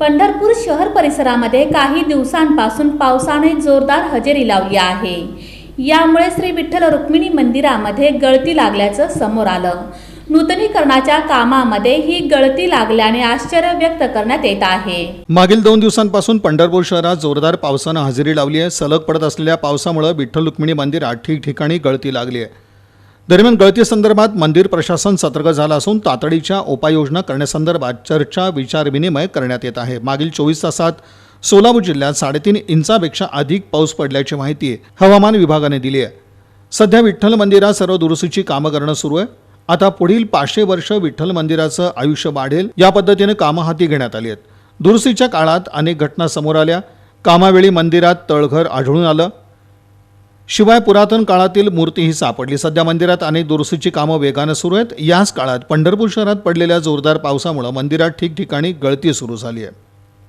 पंढरपूर शहर परिसरामध्ये काही दिवसांपासून पावसाने जोरदार हजेरी लावली आहे. यामुळे श्री विठ्ठल रुक्मिणी मंदिरामध्ये गळती लागल्याचं समोर आलं. नूतनीकरणाच्या कामामध्ये ही गळती लागल्याने आश्चर्य व्यक्त करण्यात येत आहे. मागील दोन दिवसांपासून पंढरपूर शहरात जोरदार पावसानं हजेरी लावली आहे. सलग पडत असलेल्या पावसामुळे विठ्ठल रुक्मिणी मंदिरात ठिकठिकाणी गळती लागली आहे. दरम्यान गळतीसंदर्भात मंदिर प्रशासन सतर्क झालं असून तातडीच्या उपाययोजना करण्यासंदर्भात चर्चा विचारविनिमय करण्यात येत आहे. मागील चोवीस तासात सोलापूर जिल्ह्यात साडेतीन इंचापेक्षा अधिक पाऊस पडल्याची माहिती हवामान विभागाने दिली आहे. सध्या विठ्ठल मंदिरात सर्व दुरुस्तीची कामं करणं सुरू आहे. आता पुढील पाचशे वर्ष विठ्ठल मंदिराचं आयुष्य वाढेल या पद्धतीने कामं हाती घेण्यात आली आहेत. दुरुस्तीच्या काळात अनेक घटना समोर आल्या. कामावेळी मंदिरात तळघर आढळून आलं. शिवाय पुरातन काळातील मूर्तीही सापडली. सध्या मंदिरात अनेक दुरुस्तीची कामं वेगानं सुरू आहेत. याच काळात पंढरपूर शहरात पडलेल्या जोरदार पावसामुळे मंदिरात ठिकठिकाणी गळती सुरू झाली आहे.